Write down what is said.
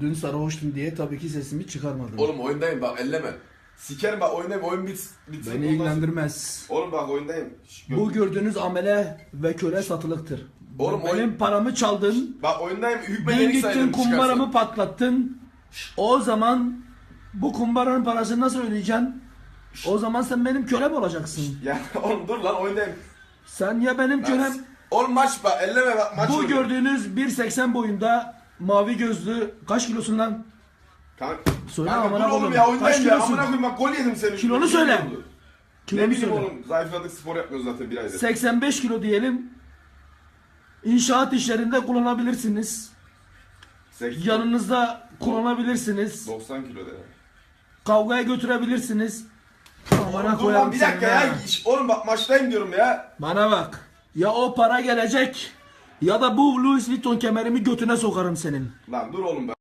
Dün sarhoştun diye tabii ki sesimi çıkarmadım. Oğlum oyundayım bak elleme. Sikerim bak oyundayım oyun bit, bitsin. Beni ondan sonra- ilgilendirmez. Oğlum bak oyundayım. Şş, gö- Bu gördüğünüz amele ve köle satılıktır. Oğlum Benim oyun- paramı çaldın. Bak oyundayım Dün hükmedeni gittin sayılırım kumbaramı patlattın. O zaman bu kumbaranın parasını nasıl ödeyeceksin? O zaman sen benim kölem olacaksın. Ya oğlum dur lan oyundayım. Sen ya benim kölem. Oğlum maç bak elleme bak maç Bu oynuyor. gördüğünüz 1.80 boyunda mavi gözlü kaç kilosun lan? Kanka, Söyle kanka amına dur oğlum koyayım. ya Kaç oyundayım ya. kilosun? Amına koyayım bak gol yedim senin. Kilonu yüzünden. söyle. Ne Kilonu bileyim söyle. oğlum zayıfladık spor yapmıyoruz zaten bir aydır. 85 kilo diyelim. İnşaat işlerinde kullanabilirsiniz. 80, Yanınızda kullanabilirsiniz. 90 kilo de. Kavgaya götürebilirsiniz. Amına dur koyarım bir dakika seni ya. İş- Oğlum bak maçtayım diyorum ya. Bana bak. Ya o para gelecek ya da bu Louis Vuitton kemerimi götüne sokarım senin. Lan dur oğlum be.